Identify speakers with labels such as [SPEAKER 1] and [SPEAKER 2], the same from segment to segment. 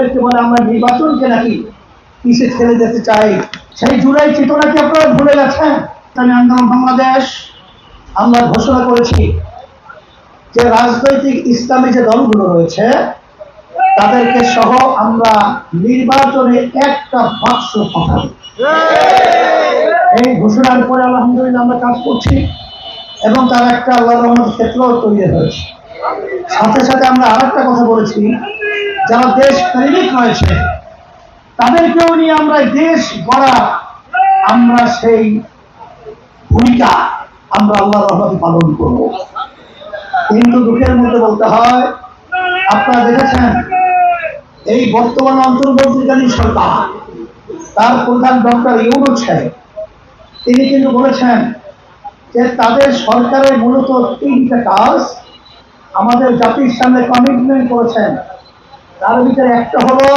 [SPEAKER 1] আমাদেরকে বলে আমরা নির্বাচনকে নাকি পিছে ঠেলে যেতে চাই, সেই জুলাই চেতনাকে আপনারা ভুলে গেছেন? আমি আন্দোলন বাংলাদেশ, আমরা ঘোষণা করেছি যে রাজনৈতিক ইসলামী যে দলগুলো রয়েছে, তাদেরকে সহ আমরা নির্বাচনে একটা বাক্স পাঠাবো। এই ঘোষণার পরে আলহামদুলিল্লাহ আমরা কাজ করছি এবং তার একটা আল্লাহ রহমতের ক্ষেত্র তৈরি হয়েছে। সাথে সাথে আমরা আরেকটা কথা বলেছি যারা দেশ প্রেমিক রয়েছে তাদেরকেও নিয়ে আমরা দেশ গড়া, আমরা সেই ভূমিকা আমরা আল্লাহ রহমতে পালন করব। কিন্তু দুঃখের মধ্যে বলতে হয়, আপনারা দেখেছেন, এই বর্তমান অন্তর্বর্তীকালীন সরকার, তার প্রধান ডক্টর ইউনুস সাহেব, তিনি কিন্তু বলেছেন যে তাদের সরকারের মূলত তিনটা কাজ, আমাদের জাতির সামনে কমিটমেন্ট করেছেন তার ভিতরে একটা হলো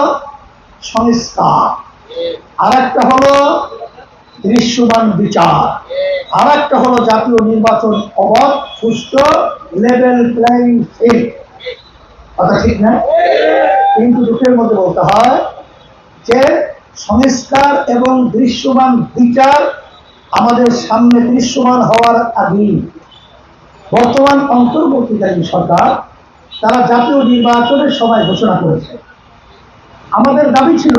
[SPEAKER 1] সংস্কার আর একটা হলো দৃশ্যমান বিচার আর একটা হলো জাতীয় নির্বাচন অবাধ সুষ্ঠু লেভেল প্লেইং ফিল্ড কথা ঠিক না? কিন্তু দুঃখের মধ্যে বলতে হয় যে সংস্কার এবং দৃশ্যমান বিচার আমাদের সামনে দৃশ্যমান হওয়ার আগেই। বর্তমান অন্তর্বর্তীকালীন সরকার তারা জাতীয় নির্বাচনের সময় ঘোষণা করেছে। আমাদের দাবি ছিল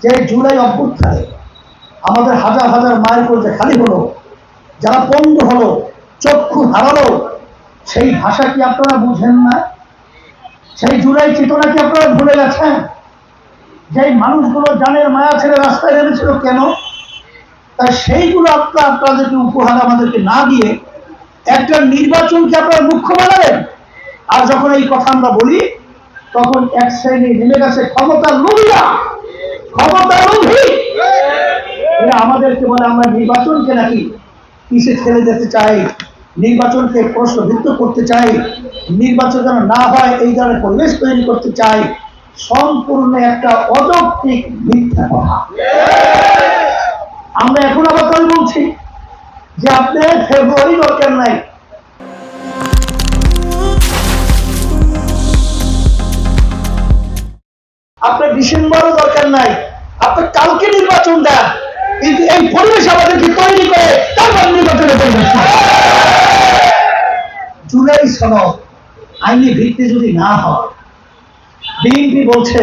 [SPEAKER 1] যে জুলাই অভ্যুত্থানে আমাদের হাজার হাজার মায়ের করতে খালি হলো, যারা পঙ্গু হলো, চক্ষু হারালো, সেই ভাষা কি আপনারা বুঝেন না? সেই জুলাই চেতনা কি আপনারা ভুলে গেছেন? যে মানুষগুলো জানের মায়া ছেড়ে রাস্তায় নেমেছিল কেন? তাই সেইগুলো আপনারা আপনাদেরকে উপহার আমাদেরকে না দিয়ে একটা নির্বাচনকে আপনারা মুখ্য বানাবেন আর যখন এই কথা আমরা বলি, তখন এক শ্রেণি নেমে গেছে ক্ষমতার লোভীরা ক্ষমতার লোভী। আমাদেরকে বলে, আমরা নির্বাচনকে নাকি কিসে ঠেলে যেতে চাই? নির্বাচনকে প্রশ্নবিদ্ধ করতে চাই। নির্বাচন যেন না হয়, এই ধরনের পরিবেশ তৈরি করতে চাই। সম্পূর্ণ একটা অযৌক্তিক মিথ্যা কথা। আমরা এখন আবার তাই বলছি যে আপনি ফেব্রুয়ারি দরকার নাই। আপনার ডিসেম্বরও দরকার নাই। আপনার কালকে নির্বাচন দেন। কিন্তু এই পরিবেশ আমাদেরকে তৈরি করে তারপর নির্বাচনে পরিবেশ জুলাই সনদ আইনি ভিত্তি যদি না হয়, বিএনপি বলছে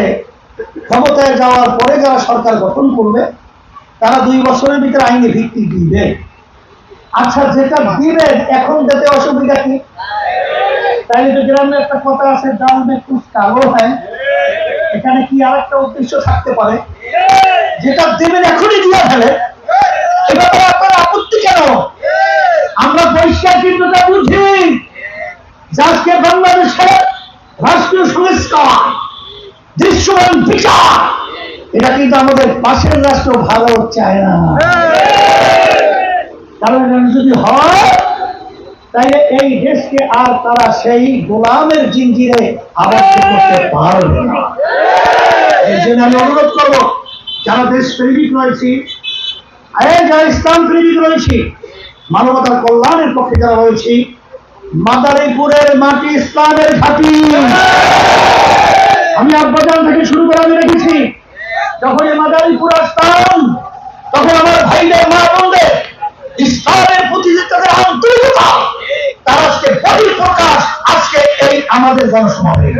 [SPEAKER 1] ক্ষমতায় যাওয়ার পরে যারা সরকার গঠন করবে, তারা দুই বছরের ভিতরে আইনি ভিত্তি দিবে। আচ্ছা যেটা দিবেন এখন যেতে অসুবিধা কি? তাইলে তো গ্রামে একটা কথা আছে ডাল মে কুছ কালো হ্যাঁ। এখানে কি আর একটা উদ্দেশ্য থাকতে পারে? যেটা দেবেন এখনই দিয়ে ফেলে। এভাবে আপনার আপত্তি কেন? আমরা পরিষ্কার কিন্তু তা বুঝি। আজকে বাংলাদেশের রাষ্ট্রীয় সংস্কার, দৃশ্যমান বিচার, এটা কিন্তু আমাদের পাশের রাষ্ট্র ভালো চায় না। কারণ যদি হয়, তাইলে এই দেশকে আর তারা সেই গোলামের জিঞ্জিরে আবদ্ধ করতে পারবে না। আমি অনুরোধ করব যারা দেশ প্রেমিক রয়েছি যারা ইসলাম প্রেমিক রয়েছি মানবতার কল্যাণের পক্ষে যারা রয়েছি মাদারীপুরের মাটি ইসলামের ঘাটি। আমি আব্বাজান থেকে শুরু করে আমি রেখেছি যখন এই মাদারীপুর আসতাম তখন আমার ভাইদের মা বোনদের ইসলামের প্রতি যে তাদের আন্তরিকতা তার আজকে বহির প্রকাশ আজকে এই আমাদের জনসমাবেশ।